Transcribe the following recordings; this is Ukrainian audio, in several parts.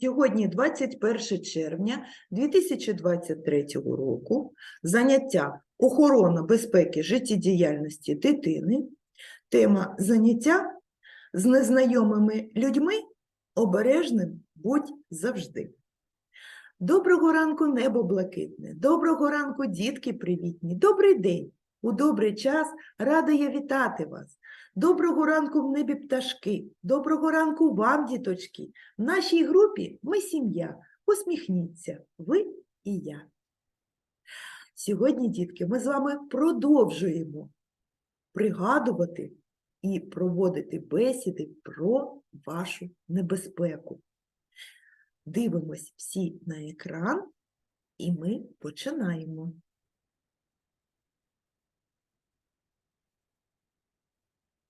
Сьогодні 21 червня 2023 року. Заняття охорона безпеки життєдіяльності дитини. Тема заняття з незнайомими людьми обережним будь завжди. Доброго ранку, небо блакитне. Доброго ранку, дітки привітні. Добрий день. У добрий час рада я вітати вас. Доброго ранку в небі пташки. Доброго ранку вам, діточки. В нашій групі ми сім'я. Усміхніться, ви і я. Сьогодні, дітки, ми з вами продовжуємо пригадувати і проводити бесіди про вашу небезпеку. Дивимось всі на екран, і ми починаємо.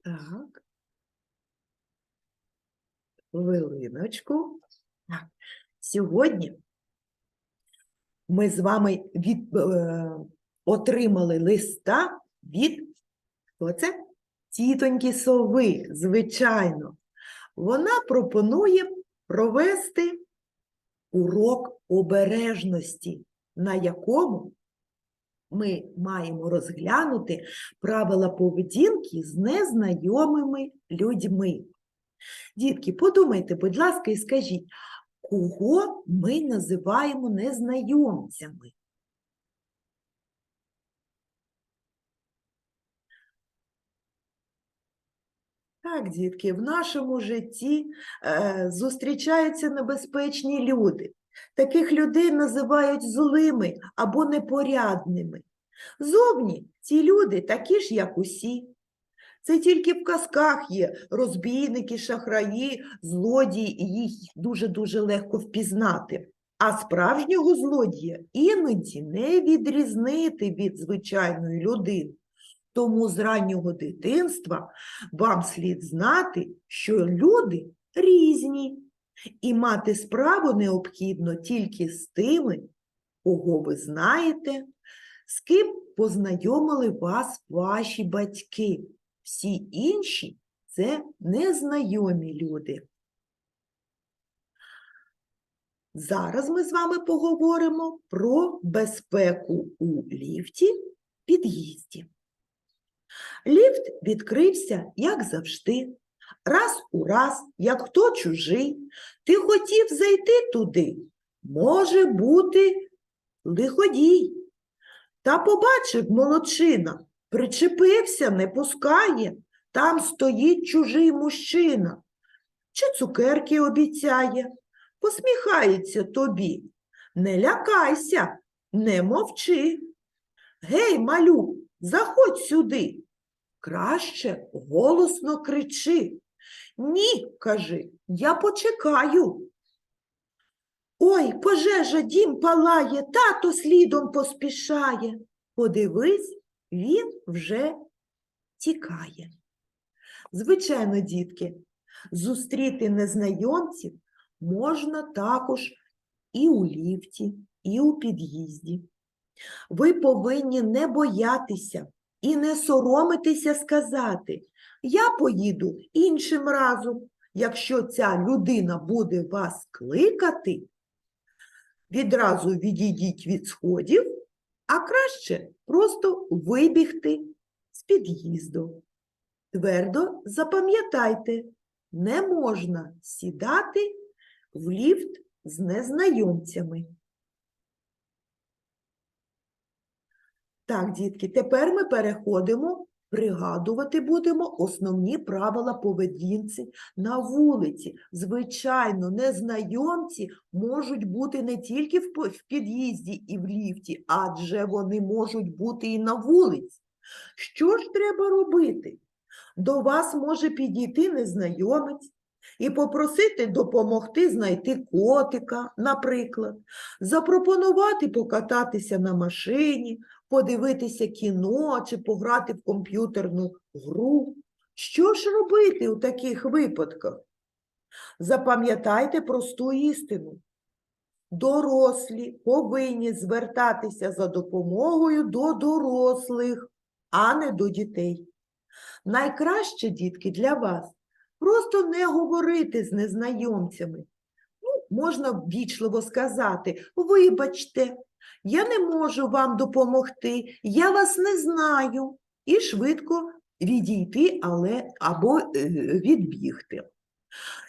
Так. Хвилиночку. Так. Сьогодні ми з вами від, е, отримали листа від хто це? Тітоньки сови, звичайно. Вона пропонує провести урок обережності, на якому ми маємо розглянути правила поведінки з незнайомими людьми. Дітки, подумайте, будь ласка, і скажіть, кого ми називаємо незнайомцями? Так, дітки, в нашому житті е, зустрічаються небезпечні люди. Таких людей називають злими або непорядними. Зовні ці люди такі ж, як усі. Це тільки в казках є розбійники, шахраї, злодії, і їх дуже-дуже легко впізнати. А справжнього злодія іноді не відрізнити від звичайної людини. Тому з раннього дитинства вам слід знати, що люди різні, і мати справу необхідно тільки з тими, кого ви знаєте, з ким познайомили вас ваші батьки. Всі інші це незнайомі люди. Зараз ми з вами поговоримо про безпеку у ліфті під'їзді. Ліфт відкрився, як завжди, раз у раз, як хто чужий. Ти хотів зайти туди, може бути лиходій. Та побачив молодчина, причепився, не пускає, там стоїть чужий мужчина. Чи цукерки обіцяє, посміхається тобі. Не лякайся, не мовчи. Гей, малю, заходь сюди. Краще голосно кричи. Ні, кажи, я почекаю. Ой, пожежа, дім палає, тато слідом поспішає. Подивись, він вже тікає. Звичайно, дітки, зустріти незнайомців можна також і у ліфті, і у під'їзді. Ви повинні не боятися і не соромитися сказати, я поїду іншим разом. Якщо ця людина буде вас кликати, відразу відійдіть від сходів, а краще просто вибігти з під'їзду. Твердо запам'ятайте, не можна сідати в ліфт з незнайомцями. Так, дітки, тепер ми переходимо, пригадувати будемо основні правила поведінці на вулиці. Звичайно, незнайомці можуть бути не тільки в під'їзді і в ліфті, адже вони можуть бути і на вулиці. Що ж треба робити? До вас може підійти незнайомець і попросити допомогти знайти котика, наприклад, запропонувати покататися на машині, подивитися кіно чи пограти в комп'ютерну гру. Що ж робити у таких випадках? Запам'ятайте просту істину. Дорослі повинні звертатися за допомогою до дорослих, а не до дітей. Найкраще, дітки, для вас просто не говорити з незнайомцями. Ну, можна ввічливо сказати: Вибачте, я не можу вам допомогти, я вас не знаю, і швидко відійти, але або е, відбігти.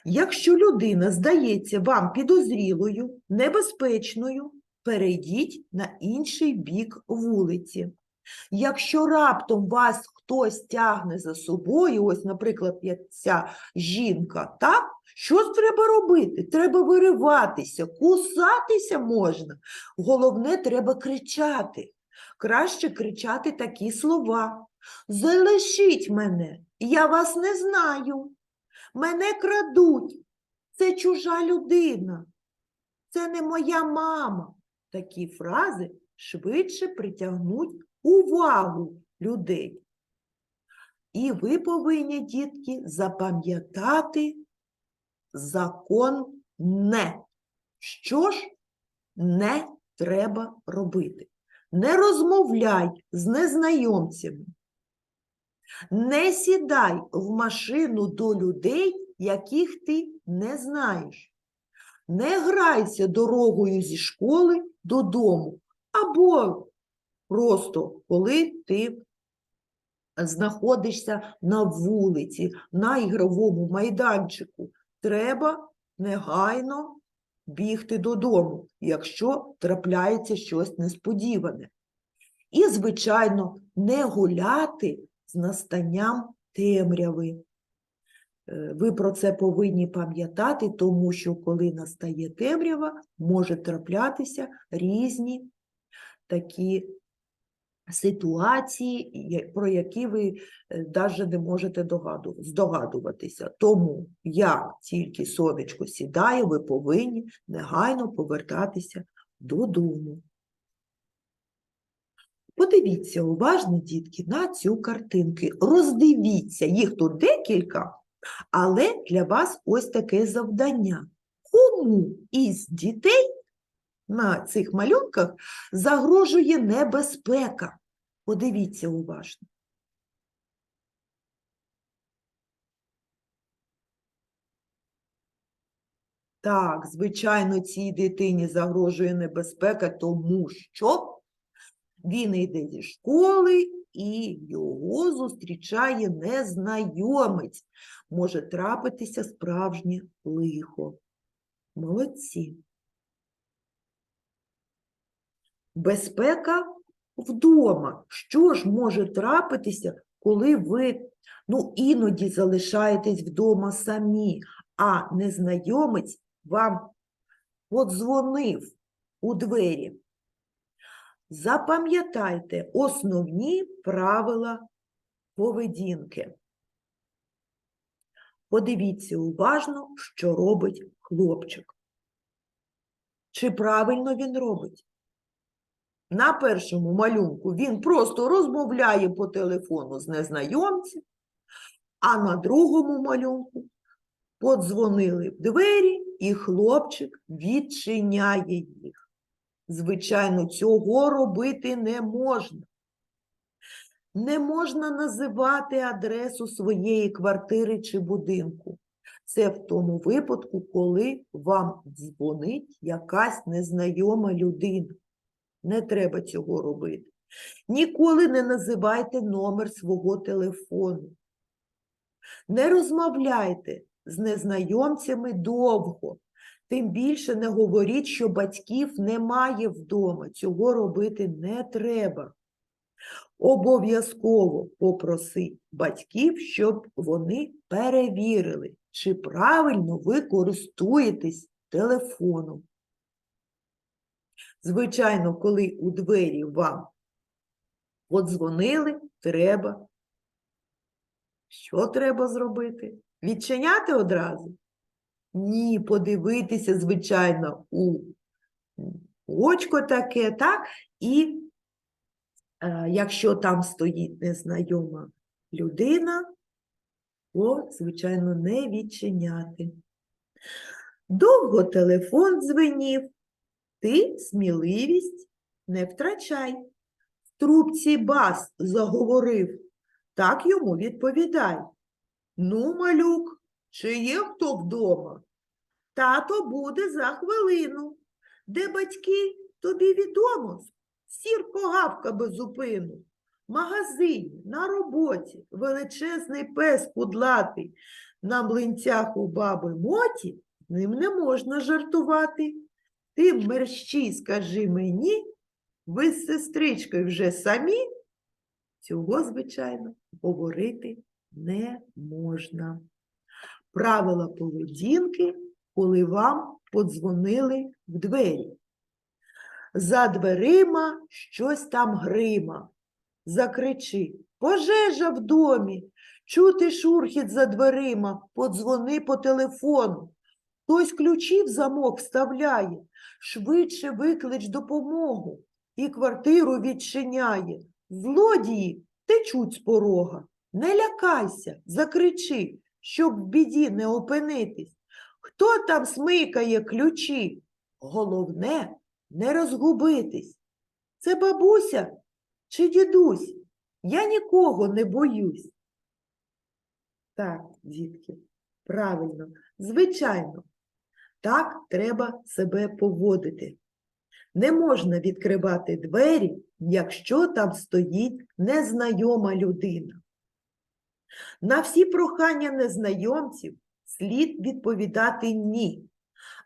Якщо людина здається вам підозрілою, небезпечною, перейдіть на інший бік вулиці. Якщо раптом вас хтось тягне за собою, ось, наприклад, як ця жінка, так? Що треба робити? Треба вириватися, кусатися можна. Головне, треба кричати. Краще кричати такі слова. Залишіть мене, я вас не знаю. Мене крадуть. Це чужа людина. Це не моя мама. Такі фрази швидше притягнуть увагу людей. І ви повинні, дітки, запам'ятати закон не. Що ж не треба робити? Не розмовляй з незнайомцями. Не сідай в машину до людей, яких ти не знаєш. Не грайся дорогою зі школи додому, або просто коли ти знаходишся на вулиці, на ігровому майданчику. Треба негайно бігти додому, якщо трапляється щось несподіване. І, звичайно, не гуляти з настанням темряви. Е, Ви про це повинні пам'ятати, тому що коли настає темрява, може траплятися різні такі ситуації, про які ви навіть не можете здогадуватися. Тому як тільки сонечко сідає, ви повинні негайно повертатися додому. Подивіться уважно, дітки, на цю картинки. Роздивіться, їх тут декілька, але для вас ось таке завдання. Кому із дітей на цих малюнках загрожує небезпека? Подивіться уважно. Так, звичайно, цій дитині загрожує небезпека, тому що він йде зі школи і його зустрічає незнайомець. Може трапитися справжнє лихо. Молодці. Безпека вдома. Що ж може трапитися, коли ви ну, іноді залишаєтесь вдома самі, а незнайомець вам подзвонив у двері? Запам'ятайте основні правила поведінки. Подивіться уважно, що робить хлопчик. Чи правильно він робить? На першому малюнку він просто розмовляє по телефону з незнайомцем, а на другому малюнку подзвонили в двері, і хлопчик відчиняє їх. Звичайно, цього робити не можна. Не можна називати адресу своєї квартири чи будинку. Це в тому випадку, коли вам дзвонить якась незнайома людина. Не треба цього робити. Ніколи не називайте номер свого телефону. Не розмовляйте з незнайомцями довго. Тим більше не говоріть, що батьків немає вдома. Цього робити не треба. Обов'язково попросіть батьків, щоб вони перевірили, чи правильно ви користуєтесь телефоном. Звичайно, коли у двері вам подзвонили, треба. Що треба зробити? Відчиняти одразу? Ні, подивитися, звичайно, у очко таке, так? І е, якщо там стоїть незнайома людина, то, звичайно, не відчиняти. Довго телефон дзвенів, ти сміливість не втрачай. В трубці бас заговорив, так йому відповідай. Ну, малюк, чи є хто вдома? Тато буде за хвилину. Де батьки, тобі відомо. Сір погавка без зупину. Магазині, на роботі, величезний пес кудлатий. На млинцях у баби моті ним не можна жартувати. Ти мерщій, скажи мені, ви з сестричкою вже самі? Цього, звичайно, говорити не можна. Правила поведінки, коли вам подзвонили в двері. За дверима щось там грима. Закричи Пожежа в домі. Чути шурхіт за дверима, подзвони по телефону. Хтось ключі в замок вставляє, швидше виклич допомогу і квартиру відчиняє. Злодії течуть з порога. Не лякайся, закричи, щоб в біді не опинитись. Хто там смикає ключі? Головне не розгубитись. Це бабуся чи дідусь? Я нікого не боюсь. Так, дітки, правильно, звичайно, так треба себе поводити. Не можна відкривати двері, якщо там стоїть незнайома людина. На всі прохання незнайомців слід відповідати ні,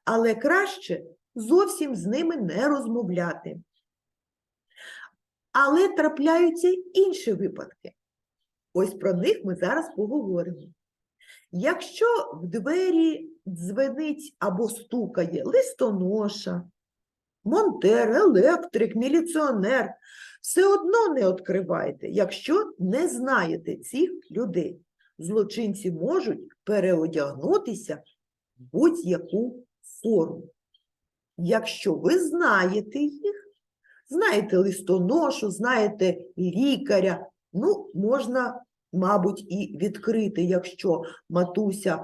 але краще зовсім з ними не розмовляти. Але трапляються інші випадки. Ось про них ми зараз поговоримо. Якщо в двері дзвенить або стукає листоноша, монтер, електрик, міліціонер, все одно не відкривайте, якщо не знаєте цих людей. Злочинці можуть переодягнутися в будь-яку форму. Якщо ви знаєте їх, знаєте листоношу, знаєте лікаря, ну, можна, мабуть, і відкрити, якщо матуся е,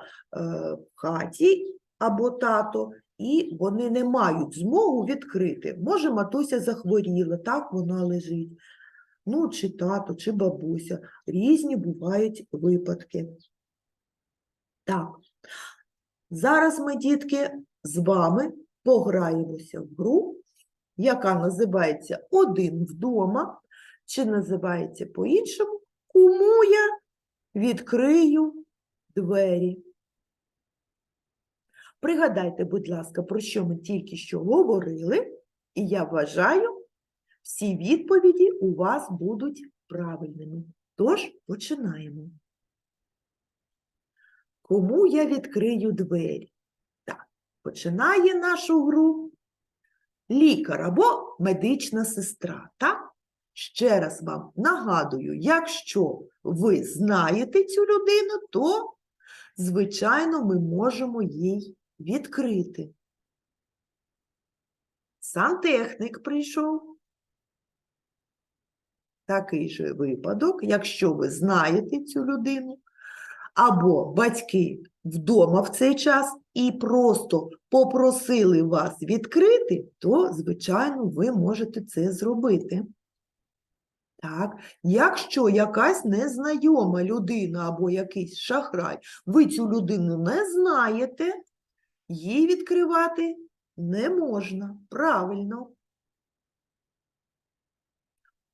в хаті або тато, і вони не мають змогу відкрити. Може, матуся захворіла, так вона лежить. Ну, чи тато, чи бабуся. Різні бувають випадки. Так, зараз ми, дітки, з вами пограємося в гру, яка називається Один вдома, чи називається по-іншому Кому я відкрию двері. Пригадайте, будь ласка, про що ми тільки що говорили, і я вважаю, всі відповіді у вас будуть правильними. Тож починаємо. Кому я відкрию двері? Так, починає нашу гру лікар або медична сестра. Так? Ще раз вам нагадую, якщо ви знаєте цю людину, то, звичайно, ми можемо їй відкрити. Сантехнік прийшов. Такий же випадок, якщо ви знаєте цю людину, або батьки вдома в цей час і просто попросили вас відкрити, то, звичайно, ви можете це зробити. Так, якщо якась незнайома людина або якийсь шахрай, ви цю людину не знаєте, їй відкривати не можна. Правильно.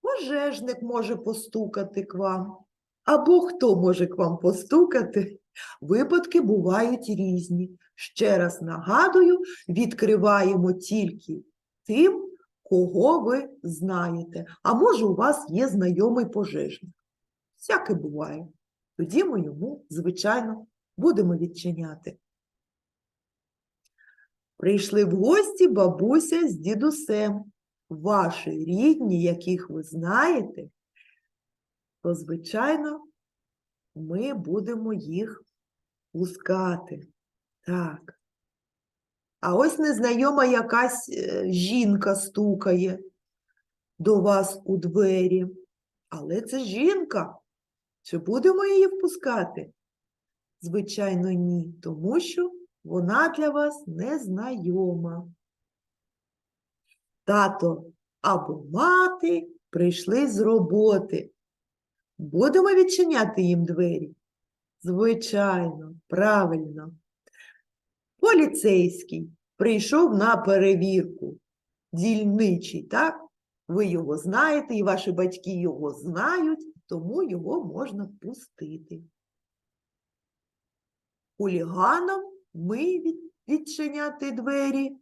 Пожежник може постукати к вам. Або хто може к вам постукати? Випадки бувають різні. Ще раз нагадую, відкриваємо тільки тим, кого ви знаєте. А може, у вас є знайомий пожежник. Всяке буває. Тоді ми йому, звичайно, будемо відчиняти. Прийшли в гості бабуся з дідусем. Ваші рідні, яких ви знаєте, то, звичайно, ми будемо їх пускати. Так. А ось незнайома якась е, жінка стукає до вас у двері. Але це жінка. Чи будемо її впускати? Звичайно, ні, тому що вона для вас незнайома. Тато або мати прийшли з роботи. Будемо відчиняти їм двері? Звичайно, правильно. Поліцейський прийшов на перевірку, дільничий, так? Ви його знаєте, і ваші батьки його знають, тому його можна пустити. Хуліганам ми відчиняти двері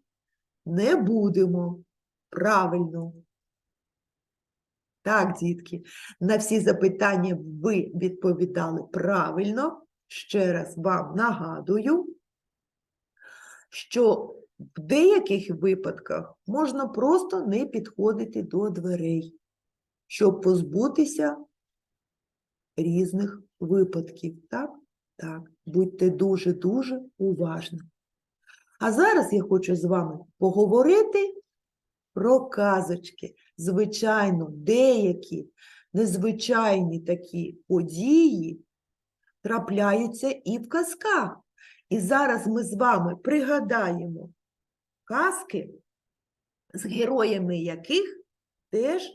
не будемо. Правильно. Так, дітки, на всі запитання ви відповідали правильно. Ще раз вам нагадую, що в деяких випадках можна просто не підходити до дверей, щоб позбутися різних випадків. Так? Так, будьте дуже-дуже уважні. А зараз я хочу з вами поговорити про казочки. Звичайно, деякі незвичайні такі події трапляються і в казках. І зараз ми з вами пригадаємо казки, з героями яких теж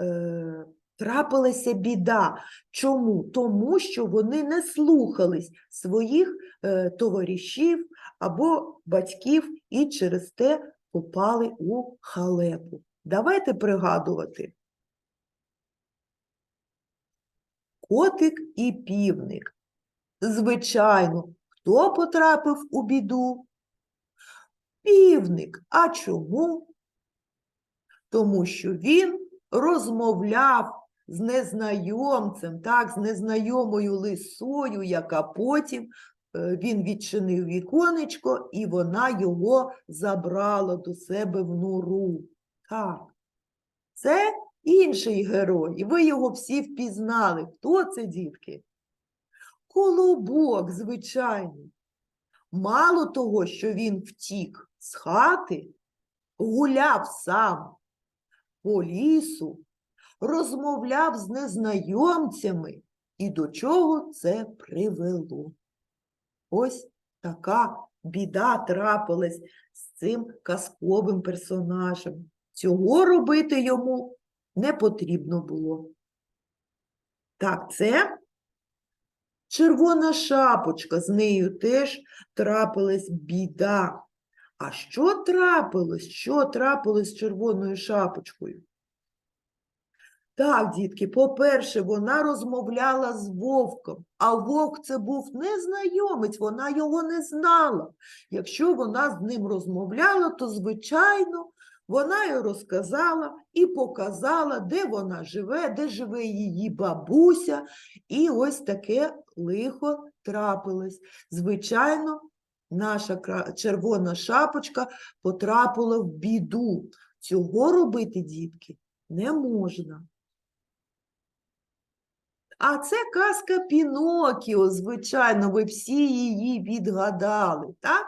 е, трапилася біда. Чому? Тому що вони не слухались своїх е, товаришів або батьків і через те попали у халепу. Давайте пригадувати. Котик і півник. Звичайно, хто потрапив у біду? Півник. А чому? Тому що він розмовляв з незнайомцем, так, з незнайомою лисою, яка потім е, він відчинив віконечко, і вона його забрала до себе в нору. Так, це інший герой, і ви його всі впізнали. Хто це, дітки? Колобок, звичайно. Мало того, що він втік з хати, гуляв сам по лісу, розмовляв з незнайомцями, і до чого це привело. Ось така біда трапилась з цим казковим персонажем. Цього робити йому не потрібно було. Так, це червона шапочка, з нею теж трапилась біда. А що трапилось? Що трапилось з червоною шапочкою? Так, дітки, по-перше, вона розмовляла з вовком, а вовк це був незнайомець, вона його не знала. Якщо вона з ним розмовляла, то, звичайно, вона й розказала і показала, де вона живе, де живе її бабуся, і ось таке лихо трапилось. Звичайно, наша червона шапочка потрапила в біду. Цього робити, дітки, не можна. А це казка Пінокіо, звичайно, ви всі її відгадали, так?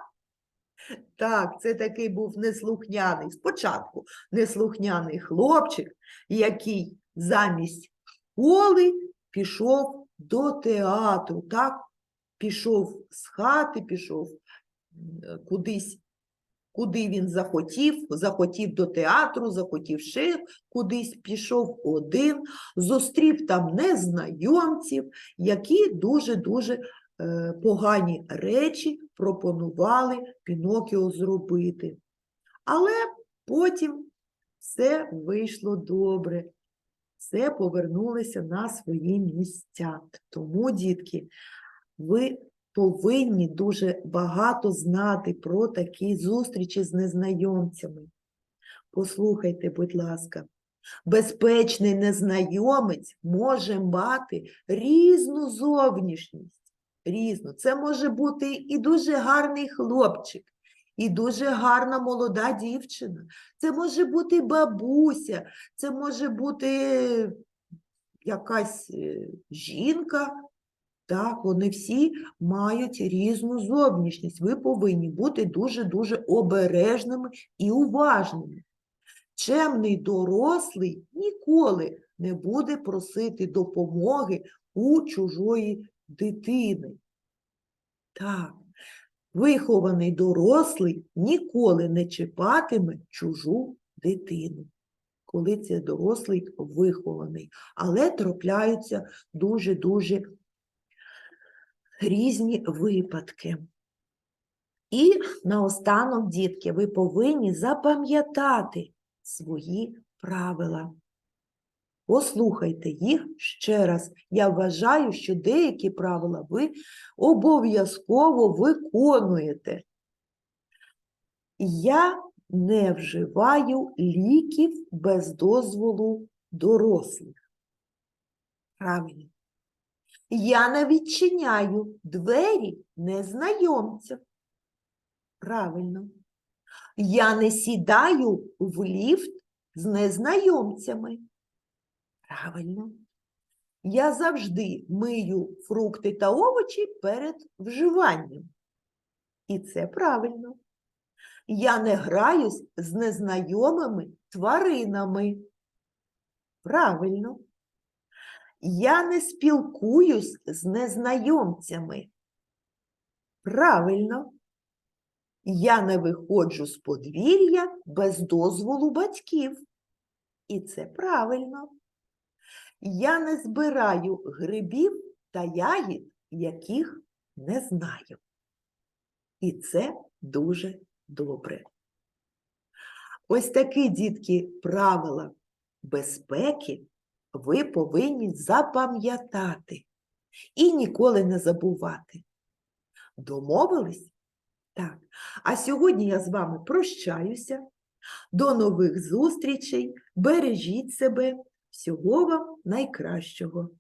Так, це такий був неслухняний, спочатку неслухняний хлопчик, який замість школи пішов до театру, так? Пішов з хати, пішов е, кудись, куди він захотів, захотів до театру, захотів ще кудись, пішов один, зустрів там незнайомців, які дуже-дуже е, погані речі пропонували Пінокіо зробити. Але потім все вийшло добре, все повернулося на свої місця. Тому, дітки, ви повинні дуже багато знати про такі зустрічі з незнайомцями. Послухайте, будь ласка, безпечний незнайомець може мати різну зовнішність. Різну. Це може бути і дуже гарний хлопчик, і дуже гарна молода дівчина. Це може бути бабуся, це може бути якась е, жінка. Так, вони всі мають різну зовнішність. Ви повинні бути дуже-дуже обережними і уважними. Чемний дорослий ніколи не буде просити допомоги у чужої дитини. Так, вихований дорослий ніколи не чіпатиме чужу дитину, коли це дорослий вихований. Але трапляються дуже-дуже різні випадки. І наостанок, дітки, ви повинні запам'ятати свої правила. Послухайте їх ще раз. Я вважаю, що деякі правила ви обов'язково виконуєте. Я не вживаю ліків без дозволу дорослих. Правильно. Я не відчиняю двері незнайомцям. Правильно. Я не сідаю в ліфт з незнайомцями. Правильно. Я завжди мию фрукти та овочі перед вживанням. І це правильно. Я не граюсь з незнайомими тваринами. Правильно. Я не спілкуюсь з незнайомцями. Правильно. Я не виходжу з подвір'я без дозволу батьків. І це правильно. Я не збираю грибів та ягід, яких не знаю. І це дуже добре. Ось такі, дітки, правила безпеки ви повинні запам'ятати і ніколи не забувати. Домовились? Так. А сьогодні я з вами прощаюся. До нових зустрічей. Бережіть себе. Всього вам найкращого.